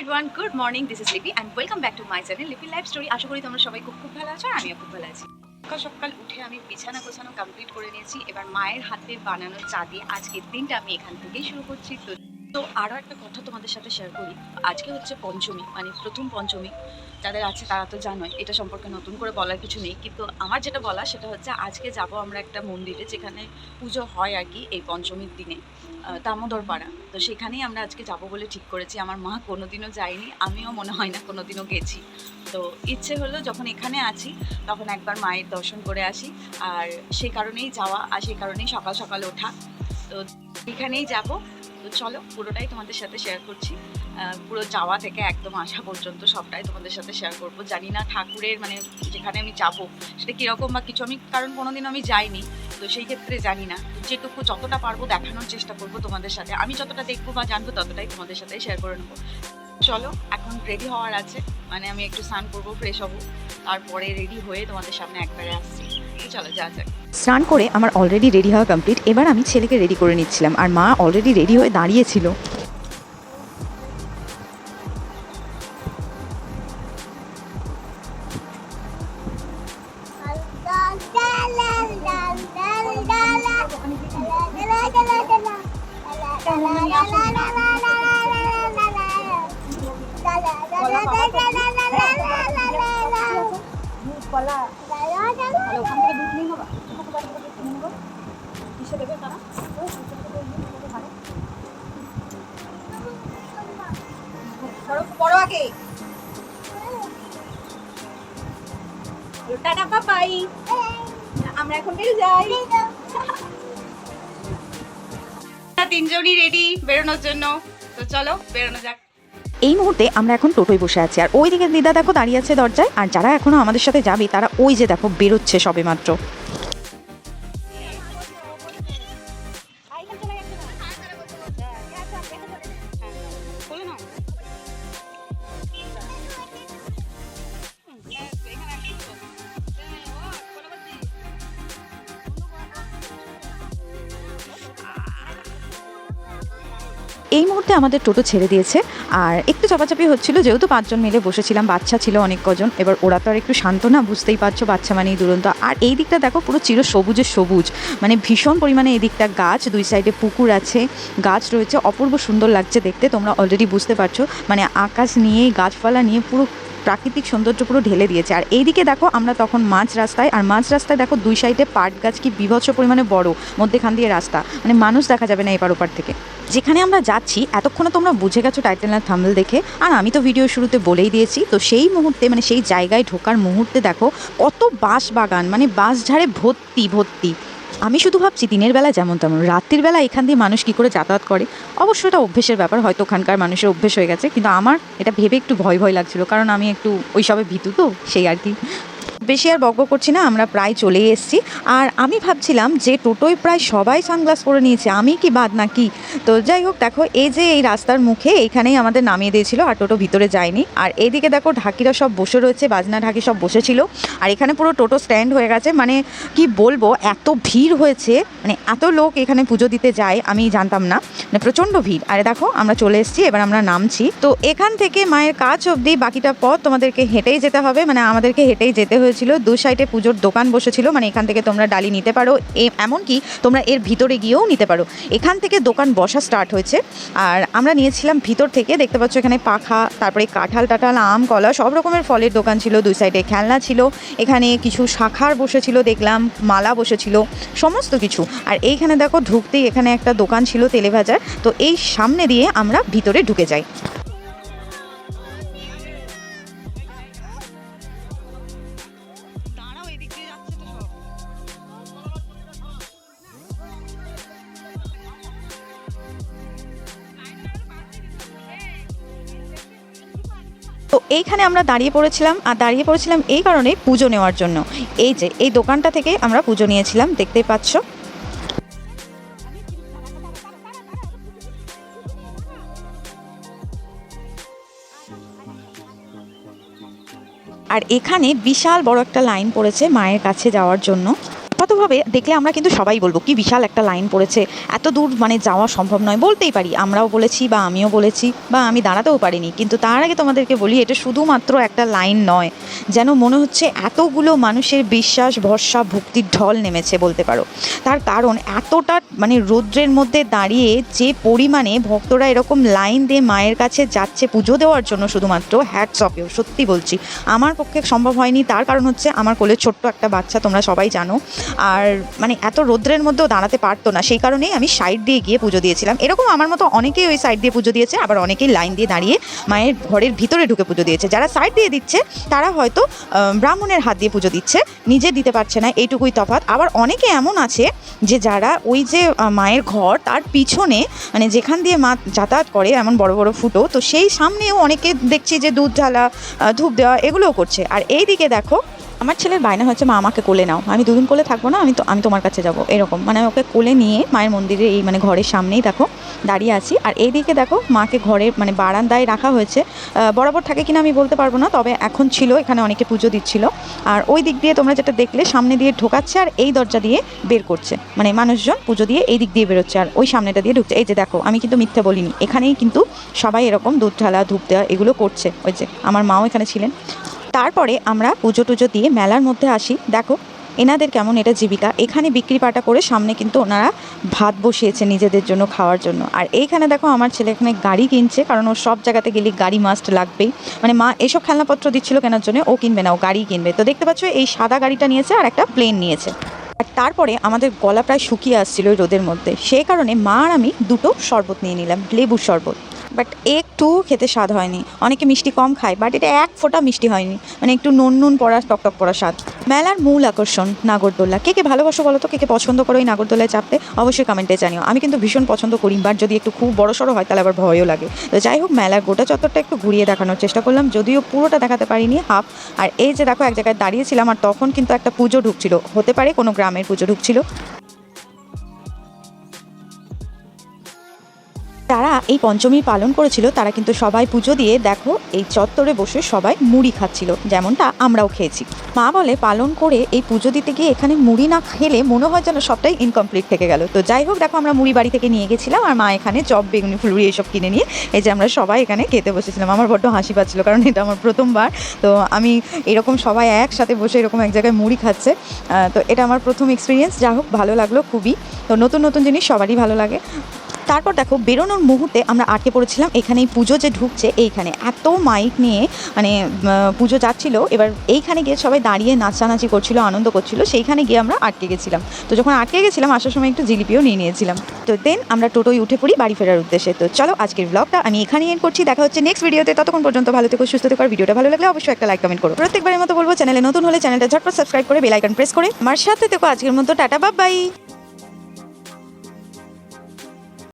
Everyone good morning this is Lipi and welcome back to my channel Lipi life story আশা করি তোমরা সবাই খুব খুব ভালো আছো আর আমিও খুব ভালো আছি। সকাল সকাল উঠে আমি বিছানা গোছানো কমপ্লিট করে নিয়েছি। এবার মায়ের হাতে বানানো চা দিয়ে আজকের দিনটা আমি এখান থেকেই শুরু করছি। তো তো আরও একটা কথা তোমাদের সাথে শেয়ার করি। আজকে হচ্ছে পঞ্চমী মানে প্রথম পঞ্চমী। যাদের আছে তারা তো জানোই এটা সম্পর্কে নতুন করে বলার কিছু নেই। কিন্তু আমার যেটা বলা সেটা হচ্ছে আজকে যাব আমরা একটা মন্দিরে যেখানে পুজো হয় আর কি এই পঞ্চমীর দিনে আহ, দামোদর পাড়া তো সেখানেই আমরা আজকে যাব বলে ঠিক করেছি। আমার মা কোনোদিনও যায়নি আমিও মনে হয় না কোনোদিনও গেছি। তো ইচ্ছে হলো যখন এখানে আছি তখন একবার মায়ের দর্শন করে আসি। আর সেই কারণেই যাওয়া আর সেই কারণেই সকাল সকাল ওঠা। তো এখানেই যাব। তো চলো, পুরোটাই তোমাদের সাথে শেয়ার করছি। পুরো যাওয়া থেকে একদম আসা পর্যন্ত সবটাই তোমাদের সাথে শেয়ার করব। জানি না ঠাকুরের মানে যেখানে আমি যাব, সেটা কীরকম বা কিছু আমি কারণ কোনোদিন আমি যাইনি, তো সেই ক্ষেত্রে জানি না। যেটুকু যতটা পারব দেখানোর চেষ্টা করব তোমাদের সাথে। আমি যতটা দেখব বা জানব ততটাই তোমাদের সাথে শেয়ার করে নেব। চলো, এখন রেডি হওয়ার আছে। মানে আমি একটু স্নান করব ফ্রেশ হব। তারপরে রেডি হয়ে তোমাদের সামনে একবারে আসছি। তো চলো যা যাক। স্নান করে আমার অলরেডি রেডি হওয়া কমপ্লিট এবার আমি ছেলেকে রেডি করে নিচ্ছিলাম আর মা অলরেডি রেডি হয়ে দাঁড়িয়েছিল। বড় আগে টাটা পাপাই আমরা এখন যাই। তিনজনই রেডি বেরোনোর জন্য। তো চলো, বেরোনো যাক। এই মুহূর্তে আমরা এখন টোটোয় বসে আছি। আর ওই দিকে দিদা দেখো দাঁড়িয়ে আছে দরজায়। আর যারা এখনও আমাদের সাথে যাবে, তারা ওই যে দেখো বেরোচ্ছে সবে মাত্র এই মুহূর্তে আমাদের টোটো ছেড়ে দিয়েছে। আর একটু চাপাচাপি হচ্ছিল, যেহেতু পাঁচজন মিলে বসেছিলাম, বাচ্চা ছিল অনেক কজন। এবার ওরা তো আর একটু শান্ত না, বুঝতেই পারছ, বাচ্চা মানেই দুরন্ত। আর এই দিকটা দেখো, পুরো চির সবুজে সবুজ। মানে ভীষণ পরিমাণে এই দিকটা গাছ, দুই সাইডে পুকুর আছে, গাছ রয়েছে, অপূর্ব সুন্দর লাগছে দেখতে, তোমরা অলরেডি বুঝতে পারছ। মানে আকাশ নিয়ে, গাছপালা নিয়ে পুরো প্রাকৃতিক সৌন্দর্য পুরো ঢেলে দিয়েছে। আর এইদিকে দেখো, আমরা তখন মাঝ রাস্তায়, আর মাঝ রাস্তায় দেখো দুই সাইডে পাট গাছ কি বিভৎস পরিমাণে বড়, মধ্যেখান দিয়ে রাস্তা। মানে মানুষ দেখা যাবে না এপার ওপার থেকে। যেখানে আমরা যাচ্ছি, এতক্ষণে তোমরা বুঝে গেছো টাইটেল আর থাম্বেল দেখে। আর আমি তো ভিডিও শুরুতে বলেই দিয়েছি, তো সেই মুহূর্তে মানে সেই জায়গায় ঢোকার মুহূর্তে দেখো, কত বাঁশ বাগান মানে বাঁশ ঝাড়ে ভর্তি ভর্তি। আমি শুধু ভাবছি দিনের বেলা যেমন তেমন, রাত্রির বেলা এখান দিয়ে মানুষ কী করে যাতায়াত করে। অবশ্য এটা অভ্যেসের ব্যাপার, হয়তো ওখানকার মানুষের অভ্যেস হয়ে গেছে, কিন্তু আমার এটা ভেবে একটু ভয় ভয় লাগছিল, কারণ আমি একটু ওইসবে ভীতু তো, সেই আর কি। বেশি আর বকবক করছি না, আমরা প্রায় চলে এসেছি। আর আমি ভাবছিলাম যে টোটোয় প্রায় সবাই সানগ্লাস পরে নিয়েছে, আমি কি বাদ না নাকি? তো যাই হোক, দেখো, এই যে এই রাস্তার মুখে এইখানেই আমাদের নামিয়ে দিয়েছিল আর টোটো ভিতরে যায়নি। আর এদিকে দেখো, ঢাকিরা সব বসে রয়েছে, বাজনা ঢাকি সব বসেছিল আর এখানে পুরো টোটো স্ট্যান্ড হয়ে গেছে মানে কি বলব, এত ভিড় হয়েছে মানে এত লোক এখানে পুজো দিতে যায়, আমি জানতাম না। মানে প্রচণ্ড ভিড়। আরে দেখো, আমরা চলে এসেছি, এবার আমরা নামছি। তো এখান থেকে মায়ের কাজ অবধি বাকিটা পথ তোমাদেরকে হেঁটেই যেতে হবে মানে আমাদেরকে হেঁটেই যেতে হয়েছিল, দু সাইডে পুজোর দোকান বসেছিল মানে এখান থেকে তোমরা ডালি নিতে পারো এমনকি তোমরা এর ভিতরে গিয়েও নিতে পারো। এখান থেকে দোকান বসা স্টার্ট হয়েছে, আর আমরা নিয়েছিলাম ভিতর থেকে, দেখতে পাচ্ছ এখানে পাখা, তারপরে কাঁঠাল টাঠাল, আম, কলা, সব রকমের ফলের দোকান ছিল দুই সাইডে খেলনা ছিল, এখানে কিছু শাখার বসেছিল, দেখলাম মালা বসেছিল, সমস্ত কিছু। আর এইখানে দেখো ঢুকতেই এখানে একটা দোকান ছিল তেলে ভাজার তো এই সামনে দিয়ে আমরা ভিতরে ঢুকে যাই। এইখানে আমরা দাঁড়িয়ে পড়েছিলাম, আর দাঁড়িয়ে পড়েছিলাম এই কারণে পুজো নেওয়ার জন্য। এই যে, এই দোকানটা থেকে আমরা পুজো নিয়েছিলাম দেখতেই পাচ্ছ। আর এখানে বিশাল বড় একটা লাইন পড়েছে মায়ের কাছে যাওয়ার জন্য। কত ব্যক্তিগতভাবে দেখলে আমরা কিন্তু সবাই বলব, কি বিশাল একটা লাইন পড়েছে। এত দূর মানে যাওয়া সম্ভব নয়, বলতেই পারি, আমরাও বলেছি বা আমিও বলেছি বা আমি দাঁড়াতেও পারিনি। কিন্তু তার আগে তোমাদেরকে বলি, এটা শুধুমাত্র একটা লাইন নয়, যেন মনে হচ্ছে এতগুলো মানুষের বিশ্বাস, ভরসা, ভক্তির ঢল নেমেছে বলতে পারো। তার কারণ, এতটা মানে রৌদ্রের মধ্যে দাঁড়িয়ে যে পরিমাণে ভক্তরা এরকম লাইন দিয়ে মায়ের কাছে যাচ্ছে পুজো দেওয়ার জন্য শুধুমাত্র হ্যাটস অফেও সত্যি বলছি। আমার পক্ষে সম্ভব হয়নি, তার কারণ হচ্ছে আমার কোলে ছোট্ট একটা বাচ্চা, তোমরা সবাই জানো। আর মানে এত রৌদ্রের মধ্যেও দাঁড়াতে পারতো না, সেই কারণেই আমি সাইড দিয়ে গিয়ে পুজো দিয়েছিলাম। এরকম আমার মতো অনেকেই ওই সাইড দিয়ে পুজো দিয়েছে, আবার অনেকেই লাইন দিয়ে দাঁড়িয়ে মায়ের ঘরের ভিতরে ঢুকে পুজো দিয়েছে। যারা সাইড দিয়ে দিচ্ছে, তারা হয়তো ব্রাহ্মণের হাত দিয়ে পুজো দিচ্ছে, নিজে দিতে পারছে না, এইটুকুই তফাৎ। আবার অনেকে এমন আছে যে যারা ওই যে মায়ের ঘর, তার পিছনে মানে যেখান দিয়ে মা যাতায়াত করে, এমন বড় বড় ফুটো, তো সেই সামনেও অনেকে দেখছি যে দুধ ঢালা ধূপ দেওয়া, এগুলোও করছে। আর এই দিকে দেখো আমার ছেলের বায়না হচ্ছে, মা, আমাকে কোলে নাও। আমি দুদিন কোলে থাকব না, আমি তো, আমি তোমার কাছে যাব। এরকম। মানে আমি ওকে কোলে নিয়ে মায়ের মন্দিরে, এই মানে ঘরের সামনেই দেখো, দাঁড়িয়ে আছি। আর এইদিকে দেখো, মাকে ঘরে মানে বারান্দায় রাখা হয়েছে। বরাবর থাকে কিনা আমি বলতে পারব না, তবে এখন ছিল, এখানে অনেকে পুজো দিচ্ছিল। আর ওই দিক দিয়ে তোমরা যেটা দেখলে, সামনে দিয়ে ঢোকাচ্ছে আর এই দরজা দিয়ে বের করছে। মানে মানুষজন পুজো দিয়ে এই দিক দিয়ে বেরোচ্ছে আর ওই সামনেটা দিয়ে ঢুকছে। এই যে দেখো, আমি কিন্তু মিথ্যে বলিনি। এখানেই কিন্তু সবাই এরকম দুধ, ঢালা, ধূপ দেওয়া এগুলো করছে। ওই যে, আমার মাও এখানে ছিলেন। তারপরে আমরা পুজো টুজো দিয়ে মেলার মধ্যে আসি। দেখো, এনাদের কেমন এটা জীবিকা। এখানে বিক্রি পাটা করে সামনে কিন্তু ওনারা ভাত বসিয়েছে নিজেদের জন্য, খাওয়ার জন্য। আর এইখানে দেখো আমার ছেলে এখানে গাড়ি কিনছে, কারণ ও সব জায়গাতে গেলে গাড়ি মাস্ট লাগবেই। মানে মা এসব খেলনাপত্র দিচ্ছিল কেনার জন্য, ও কিনবে না, ও গাড়ি কিনবে। তো দেখতে পাচ্ছ, এই সাদা গাড়িটা নিয়েছে আর একটা প্লেন নিয়েছে। আর তারপরে আমাদের গলা প্রায় শুকিয়ে আসছিল রোদের মধ্যে। সেই কারণে মা আর আমি দুটো শরবত নিয়ে নিলাম, লেবুর শরবত। বাট একটু খেতে স্বাদ হয়নি। অনেকে মিষ্টি কম খায়, বাট এটা এক ফোঁটা মিষ্টি হয়নি। মানে একটু নুন নুন পড়া টকটক পড়া স্বাদ। মেলার মূল আকর্ষণ নাগরদোল্লা। কে কে ভালোবাসো বলো তো? কে কে পছন্দ করো এই নাগরদোলায় চাপতে? অবশ্যই কমেন্টে জানিও। আমি কিন্তু ভীষণ পছন্দ করি, বাট যদি একটু খুব বড় সড়ো হয়, তাহলে আবার ভয়ও লাগে। তো যাই হোক, মেলার গোটা চত্বরটা একটু ঘুরিয়ে দেখানোর চেষ্টা করলাম। যদিও পুরোটা দেখাতে পারিনি, হাফ। আর এই যে দেখো, এক জায়গায় দাঁড়িয়েছিলাম, আর তখন কিন্তু একটা পুজো ঢুকছিল। হতে পারে কোনো গ্রামের পুজো ঢুকছিল। যারা এই পঞ্চমী পালন করেছিল, তারা কিন্তু সবাই পুজো দিয়ে দেখো এই চত্বরে বসে সবাই মুড়ি খাচ্ছিল, যেমনটা আমরাও খেয়েছি। মা বলে, পালন করে এই পুজো দিতে গিয়ে এখানে মুড়ি না খেলে মনে হয় যেন সবটাই ইনকমপ্লিট থেকে গেল। তো যাই হোক, দেখো আমরা মুড়ি বাড়ি থেকে নিয়ে গেছিলাম, আর মা এখানে চপ, বেগুনি, ফুলুরি এসব কিনে নিয়ে এই যে আমরা সবাই এখানে খেতে বসেছিলাম। আমার বড্ড হাসি পাচ্ছিল, কারণ এটা আমার প্রথমবার। তো আমি এরকম সবাই একসাথে বসে এরকম এক জায়গায় মুড়ি খাচ্ছে। তো এটা আমার প্রথম এক্সপিরিয়েন্স যা হোক, ভালো লাগল খুবই। তো নতুন নতুন জিনিস সবারই ভালো লাগে। তারপর দেখো, বেরোনোর মুহূর্তে আমরা আটকে পড়েছিলাম। এখানে এই পুজো যে ঢুকছে, এইখানে এত মাইক নিয়ে মানে পুজো যাচ্ছিল। এবার এইখানে গিয়ে সবাই দাঁড়িয়ে নাচানাচি করছিল, আনন্দ করছিল, সেইখানে গিয়ে আমরা আটকে গেছিলাম। তো যখন আটকে গেছিলাম, আসার সময় একটু জিলিপিও নিয়ে নিয়েছিলাম। তো দেন আমরা টোটোয় উঠে পড়ি বাড়ি ফেরার উদ্দেশ্যে। তো চলো, আজকের ব্লগটা আমি এখানেই এন্ড করছি। দেখা হচ্ছে নেক্সট ভিডিওতে ততক্ষণ পর্যন্ত ভালো থেকো, সুস্থ থেকো। ভিডিওটা ভালো লাগলে অবশ্যই একটা লাইক কমেন্ট করো। প্রত্যেকবারের মতো বলব চ্যানেলে নতুন হলে চ্যানেলটা ঝটপট সাবস্ক্রাইব করে বেল আইকন প্রেস করে। আমার সাথে থেকো আজকের মতো। Tata bye